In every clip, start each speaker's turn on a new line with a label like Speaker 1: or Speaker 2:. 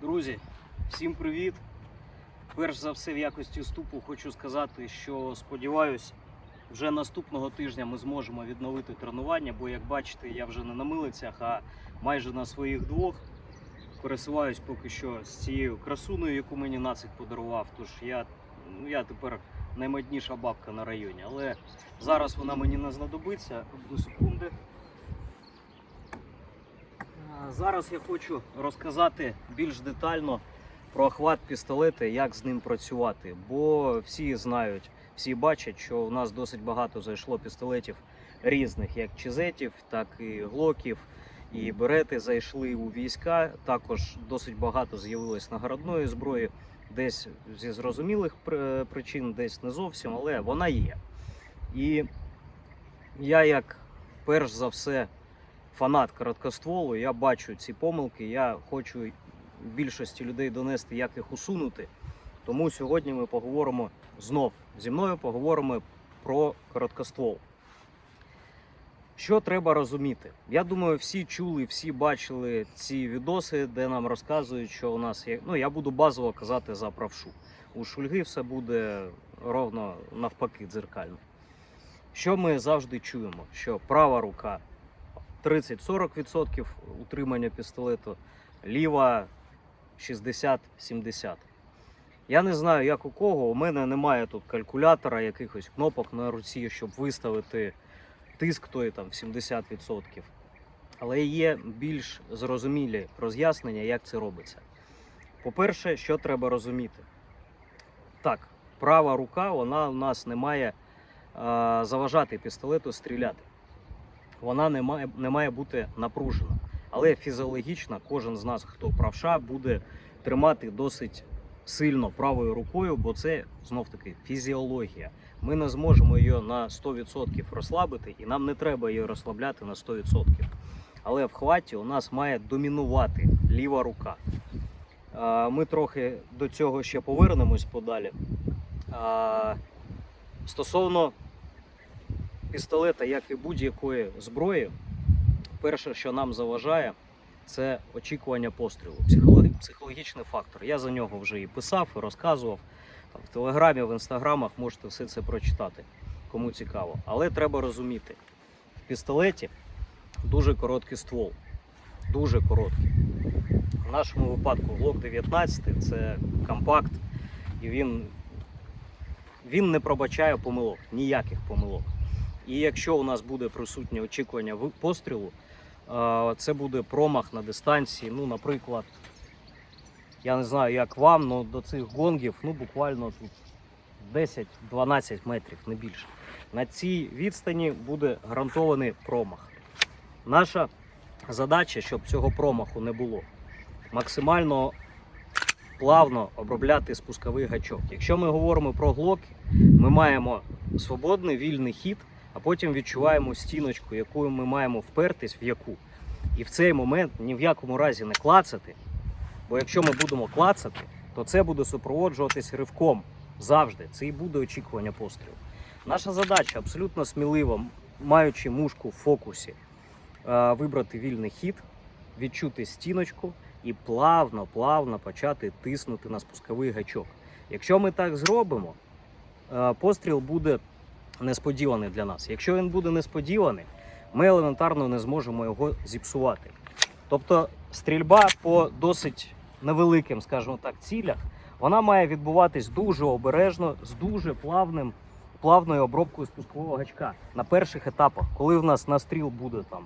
Speaker 1: Друзі, всім привіт! Перш за все, в якості вступу хочу сказати, що сподіваюсь, вже наступного тижня ми зможемо відновити тренування, бо як бачите, я вже не на милицях, а майже на своїх двох. Пересуваюсь поки що з цією красуною, яку мені нацик подарував. Тож я, ну, я тепер наймодніша бабка на районі. Але зараз вона мені не знадобиться. До секунди. Зараз я хочу розказати більш детально про охват пістолета, як з ним працювати. Бо всі знають, всі бачать, що у нас досить багато зайшло пістолетів різних, як чизетів, так і глоків, і берети зайшли у війська. Також досить багато з'явилось нагородної зброї, десь зі зрозумілих причин, десь не зовсім, але вона є. І я як перш за все фанат короткостволу, я бачу ці помилки, я хочу більшості людей донести, як їх усунути. Тому сьогодні ми поговоримо знов зі мною, поговоримо про короткоствол. Що треба розуміти? Я думаю, всі чули, всі бачили ці відоси, де нам розказують, що у нас є. Ну, я буду базово казати за правшу. У шульги все буде ровно навпаки, дзеркально. Що ми завжди чуємо? Що права рука 30-40% утримання пістолету, ліва 60-70%. Я не знаю, як у кого. У мене немає тут калькулятора, якихось кнопок на руці, щоб виставити тиск той там в 70%. Але є більш зрозумілі роз'яснення, як це робиться. По-перше, що треба розуміти? Так, права рука, вона у нас не має е, заважати пістолету стріляти вона не має, не має бути напружена. Але фізіологічно кожен з нас, хто правша, буде тримати досить сильно правою рукою, бо це знов таки фізіологія. Ми не зможемо її на 100% розслабити, і нам не треба її розслабляти на 100%. Але в хваті у нас має домінувати ліва рука. Ми трохи до цього ще повернемось подалі. Стосовно пістолета, як і будь-якої зброї, перше, що нам заважає, це очікування пострілу. Психологічний фактор. Я за нього вже і писав, і розказував. В телеграмі, в інстаграмах можете все це прочитати, кому цікаво. Але треба розуміти, в пістолеті дуже короткий ствол. Дуже короткий. В нашому випадку Glock 19 це компакт, і він, він не пробачає помилок, ніяких помилок. І якщо у нас буде присутнє очікування пострілу, це буде промах на дистанції. Ну, наприклад, я не знаю, як вам, але до цих гонгів ну, буквально 10-12 метрів, не більше. На цій відстані буде гарантований промах. Наша задача, щоб цього промаху не було, максимально плавно обробляти спусковий гачок. Якщо ми говоримо про глоки, ми маємо свободний вільний хід, а потім відчуваємо стіночку, якою ми маємо впертись в яку. І в цей момент ні в якому разі не клацати. Бо якщо ми будемо клацати, то це буде супроводжуватись ривком завжди. Це і буде очікування пострілу. Наша задача абсолютно смілива, маючи мушку в фокусі, е, вибрати вільний хід, відчути стіночку і плавно, плавно почати тиснути на спусковий гачок. Якщо ми так зробимо, е, постріл буде несподіваний для нас. Якщо він буде несподіваний, ми елементарно не зможемо його зіпсувати. Тобто стрільба по досить невеликим, скажімо так, цілях, вона має відбуватись дуже обережно, з дуже плавним, плавною обробкою спускового гачка на перших етапах, коли в нас настріл буде там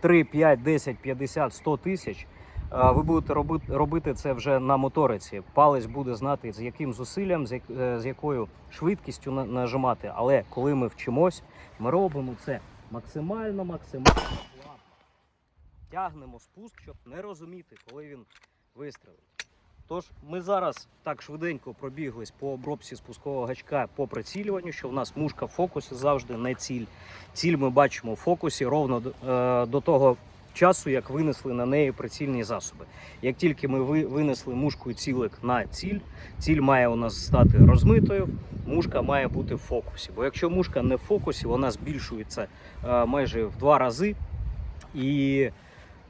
Speaker 1: 3, 5, 10, 50, 100 тисяч. Ви будете робити, це вже на моториці. Палець буде знати, з яким зусиллям, з, е, якою швидкістю нажимати. Але коли ми вчимось, ми робимо це максимально, максимально плавно. Тягнемо спуск, щоб не розуміти, коли він вистрелить. Тож ми зараз так швиденько пробіглись по обробці спускового гачка по прицілюванню, що в нас мушка в фокусі завжди не ціль. Ціль ми бачимо в фокусі ровно е, до того часу, як винесли на неї прицільні засоби. Як тільки ми винесли мушку і цілик на ціль, ціль має у нас стати розмитою, мушка має бути в фокусі. Бо якщо мушка не в фокусі, вона збільшується е, майже в два рази. І,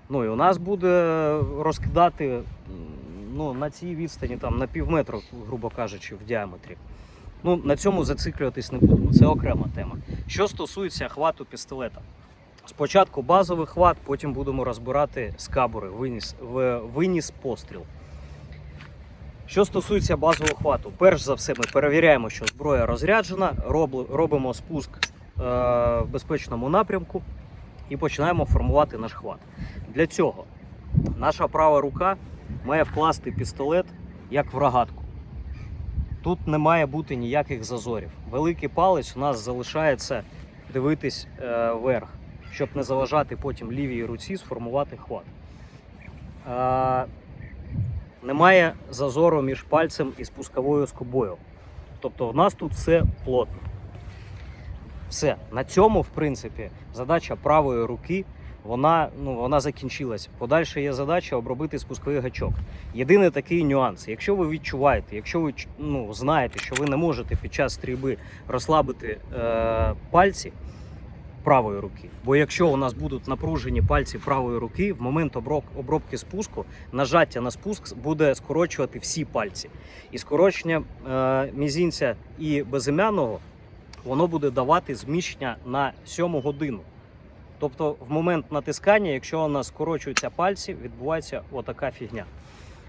Speaker 1: ну, і у нас буде розкидати ну, на цій відстані, там, на пів метра, грубо кажучи, в діаметрі. Ну, на цьому зациклюватись не будемо, це окрема тема. Що стосується хвату пістолета. Спочатку базовий хват, потім будемо розбирати скабури, виніс, виніс постріл. Що стосується базового хвату, перш за все, ми перевіряємо, що зброя розряджена, робимо спуск е, в безпечному напрямку і починаємо формувати наш хват. Для цього наша права рука має вкласти пістолет як в рогатку. Тут не має бути ніяких зазорів. Великий палець у нас залишається дивитись е, вверх, щоб не заважати потім лівій руці сформувати хват. Е, немає зазору між пальцем і спусковою скобою. Тобто в нас тут все плотно. Все. На цьому, в принципі, задача правої руки вона, ну, вона закінчилась. Подальше є задача обробити спусковий гачок. Єдиний такий нюанс. Якщо ви відчуваєте, якщо ви ну, знаєте, що ви не можете під час стрільби розслабити е, пальці правої руки, бо якщо у нас будуть напружені пальці правої руки, в момент обробки спуску нажаття на спуск буде скорочувати всі пальці. І скорочення е, мізінця і безім'яного воно буде давати зміщення на сьому годину. Тобто, в момент натискання, якщо у нас скорочуються пальці, відбувається отака фігня.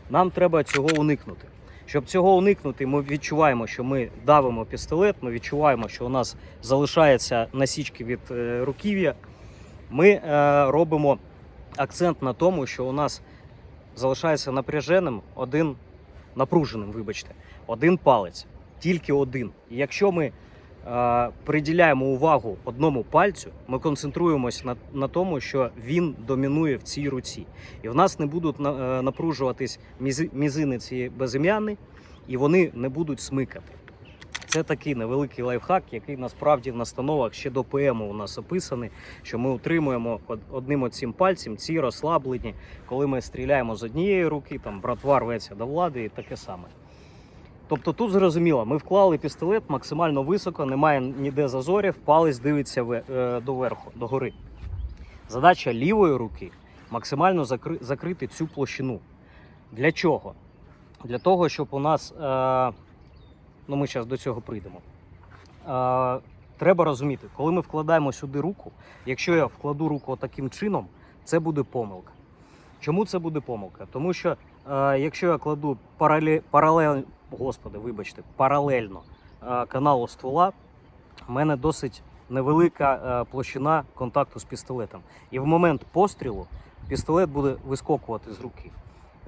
Speaker 1: Нам треба цього уникнути. Щоб цього уникнути, ми відчуваємо, що ми давимо пістолет, ми відчуваємо, що у нас залишається насічки від е, руків'я. Ми е, робимо акцент на тому, що у нас залишається напряженим один напруженим, вибачте, один палець, тільки один. І якщо ми приділяємо увагу одному пальцю, ми концентруємося на, на тому, що він домінує в цій руці. І в нас не будуть е, напружуватись мізи, мізинець і безім'яний, і вони не будуть смикати. Це такий невеликий лайфхак, який насправді в настановах ще до ПМ у нас описаний, що ми утримуємо одним оцим пальцем ці розслаблені, коли ми стріляємо з однієї руки, там братва рветься до влади і таке саме. Тобто тут зрозуміло, ми вклали пістолет максимально високо, немає ніде зазорів, палець дивиться е, доверху, догори. Задача лівої руки максимально закри- закрити цю площину. Для чого? Для того, щоб у нас, е, ну ми зараз до цього прийдемо. Е, треба розуміти, коли ми вкладаємо сюди руку, якщо я вкладу руку таким чином, це буде помилка. Чому це буде помилка? Тому що е, якщо я кладу паралель, паралель, господи, вибачте, паралельно е, каналу ствола, в мене досить невелика е, площина контакту з пістолетом. І в момент пострілу пістолет буде вискокувати з руки.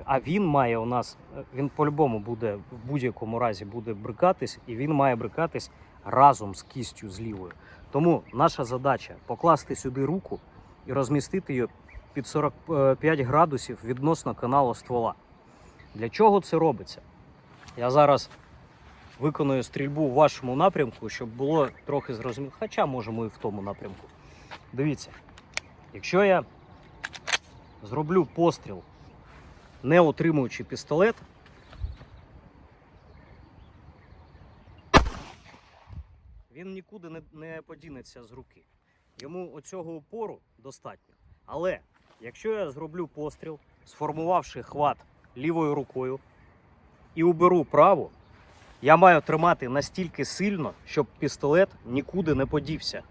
Speaker 1: А він має у нас, е, він по-любому буде в будь-якому разі буде брикатись, і він має брикатись разом з кістю з лівою. Тому наша задача покласти сюди руку і розмістити її під 45 градусів відносно каналу ствола. Для чого це робиться? Я зараз виконую стрільбу в вашому напрямку, щоб було трохи зрозуміло. Хоча можемо і в тому напрямку. Дивіться, якщо я зроблю постріл, не отримуючи пістолет, він нікуди не, не подінеться з руки. Йому оцього опору достатньо. Але якщо я зроблю постріл, сформувавши хват лівою рукою і уберу праву, я маю тримати настільки сильно, щоб пістолет нікуди не подівся.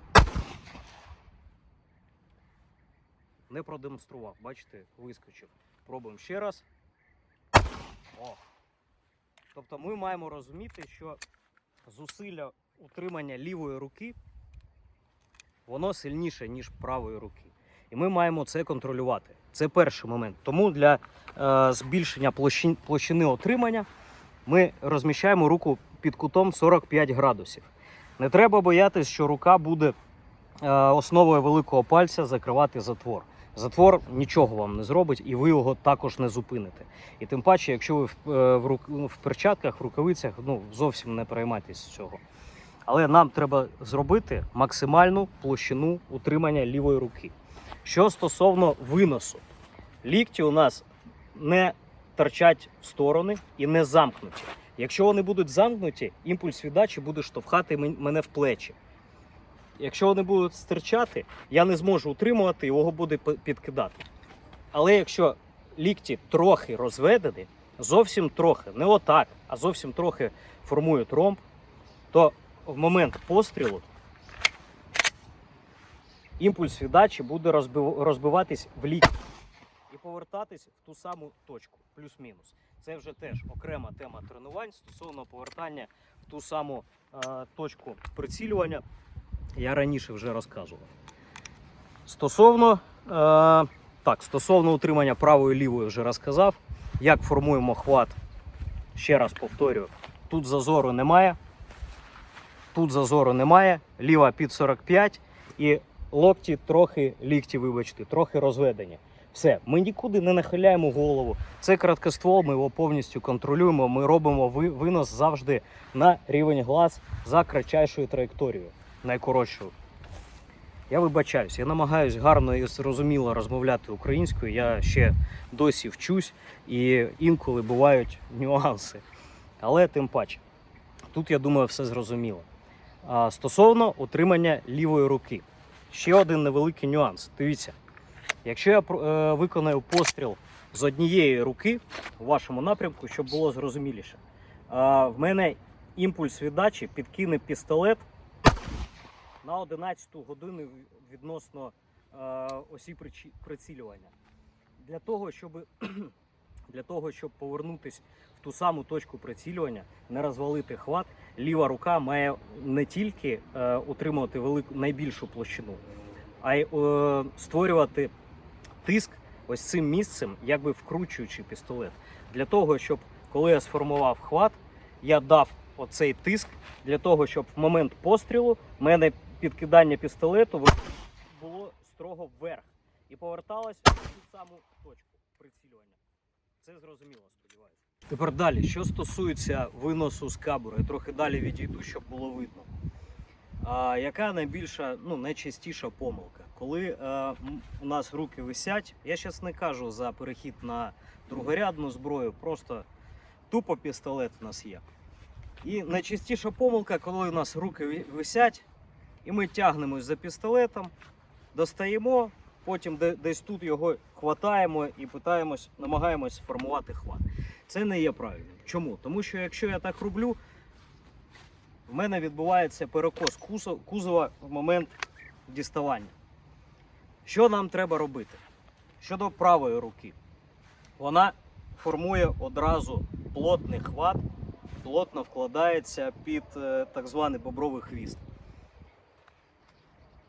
Speaker 1: Не продемонстрував, бачите, вискочив. Пробуємо ще раз. О. Тобто ми маємо розуміти, що зусилля утримання лівої руки воно сильніше, ніж правої руки. І ми маємо це контролювати. Це перший момент. Тому для е, збільшення площин, площини отримання ми розміщаємо руку під кутом 45 градусів. Не треба боятися, що рука буде е, основою великого пальця закривати затвор. Затвор нічого вам не зробить, і ви його також не зупините. І тим паче, якщо ви в, е, в, в перчатках, в рукавицях, ну зовсім не переймайтесь цього. Але нам треба зробити максимальну площину утримання лівої руки. Що стосовно виносу, лікті у нас не торчать в сторони і не замкнуті. Якщо вони будуть замкнуті, імпульс віддачі буде штовхати мене в плечі. Якщо вони будуть стирчати, я не зможу утримувати, його буде підкидати. Але якщо лікті трохи розведені, зовсім трохи, не отак, а зовсім трохи формую тромб, то в момент пострілу імпульс віддачі буде розбиватись в лікті і повертатись в ту саму точку, плюс-мінус. Це вже теж окрема тема тренувань стосовно повертання в ту саму е, точку прицілювання. Я раніше вже розказував. Стосовно, е, так, стосовно утримання правої і лівої вже розказав. Як формуємо хват, ще раз повторюю, тут зазору немає. Тут зазору немає, ліва під 45 і локті трохи, лікті, вибачте, трохи розведені. Все, ми нікуди не нахиляємо голову. Це краткоствол, ми його повністю контролюємо. Ми робимо винос завжди на рівень глаз за кратчайшою траєкторією, найкоротшою. Я вибачаюсь, я намагаюся гарно і зрозуміло розмовляти українською. Я ще досі вчусь і інколи бувають нюанси. Але тим паче, тут я думаю, все зрозуміло. А, стосовно утримання лівої руки, ще один невеликий нюанс. Дивіться, якщо я е, виконаю постріл з однієї руки у вашому напрямку, щоб було зрозуміліше, а, в мене імпульс віддачі підкине пістолет на 11 годину відносно е, осі прицілювання. Для того, щоб, для того, щоб повернутися в ту саму точку прицілювання, не розвалити хват, ліва рука має не тільки е, утримувати велику найбільшу площину, а й е, створювати тиск ось цим місцем, якби вкручуючи пістолет. Для того, щоб коли я сформував хват, я дав оцей тиск для того, щоб в момент пострілу в мене підкидання пістолету було строго вверх і поверталось в ту саму точку прицілювання. Це зрозуміло. Тепер далі, що стосується виносу з кабури, я трохи далі відійду, щоб було видно. А, яка найбільша, ну, найчастіша помилка? Коли е, м- у нас руки висять, я зараз не кажу за перехід на другорядну зброю, просто тупо пістолет у нас є. І найчастіша помилка, коли у нас руки висять, і ми тягнемось за пістолетом, достаємо, потім десь тут його хватаємо і питаємось, намагаємось сформувати хват. Це не є правильним. Чому? Тому що якщо я так роблю, в мене відбувається перекос кузова в момент діставання. Що нам треба робити? Щодо правої руки, вона формує одразу плотний хват, плотно вкладається під е, так званий бобровий хвіст.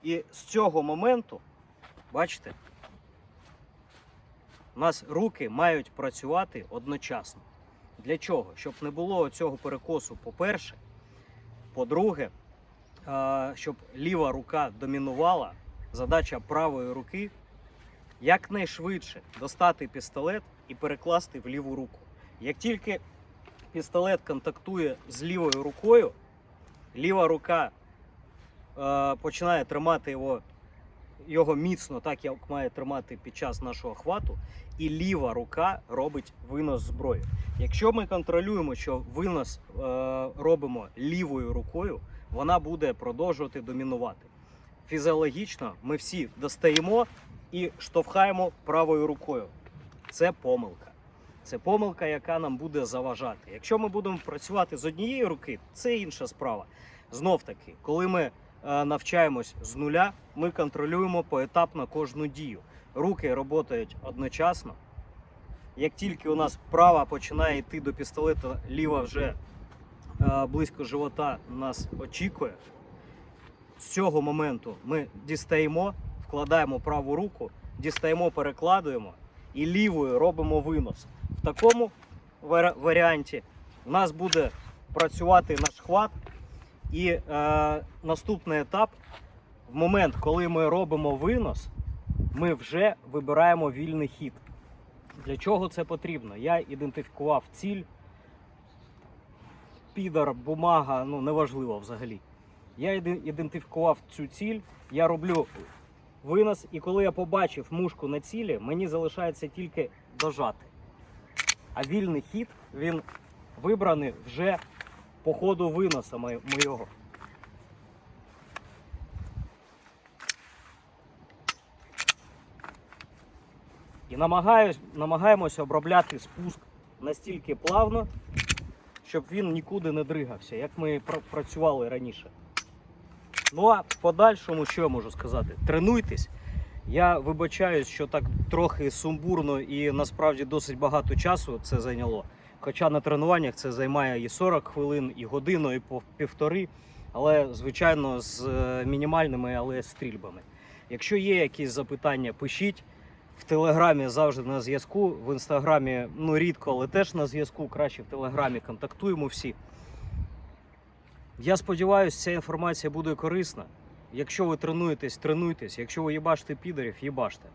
Speaker 1: І з цього моменту, бачите, у нас руки мають працювати одночасно. Для чого? Щоб не було цього перекосу, по-перше. По-друге, щоб ліва рука домінувала, задача правої руки якнайшвидше достати пістолет і перекласти в ліву руку. Як тільки пістолет контактує з лівою рукою, ліва рука починає тримати його, його міцно, так як має тримати під час нашого хвату, і ліва рука робить винос зброї. Якщо ми контролюємо, що винос е, робимо лівою рукою, вона буде продовжувати домінувати. Фізіологічно ми всі достаємо і штовхаємо правою рукою. Це помилка. Це помилка, яка нам буде заважати. Якщо ми будемо працювати з однієї руки, це інша справа. Знов таки, коли ми навчаємось з нуля, ми контролюємо поетапно кожну дію. Руки працюють одночасно. Як тільки у нас права починає йти до пістолета, ліва вже е, близько живота нас очікує. З цього моменту ми дістаємо, вкладаємо праву руку, дістаємо, перекладуємо і лівою робимо винос. В такому варіанті у нас буде працювати наш хват. І е, наступний етап, в момент, коли ми робимо винос, ми вже вибираємо вільний хід. Для чого це потрібно? Я ідентифікував ціль, підар, бумага, ну неважливо взагалі. Я ідентифікував цю ціль, я роблю винос, і коли я побачив мушку на цілі, мені залишається тільки дожати. А вільний хід він вибраний вже по ходу виноса моє- моєго. І намагаємося обробляти спуск настільки плавно, щоб він нікуди не дригався, як ми працювали раніше. Ну а в подальшому, що я можу сказати? Тренуйтесь. Я вибачаюсь, що так трохи сумбурно і насправді досить багато часу це зайняло. Хоча на тренуваннях це займає і 40 хвилин, і годину, і півтори. Але, звичайно, з е, мінімальними, але стрільбами. Якщо є якісь запитання, пишіть. В Телеграмі завжди на зв'язку. В інстаграмі ну рідко, але теж на зв'язку. Краще в Телеграмі контактуємо всі. Я сподіваюся, ця інформація буде корисна. Якщо ви тренуєтесь, тренуйтесь. Якщо ви їбашите підерів, їбаште.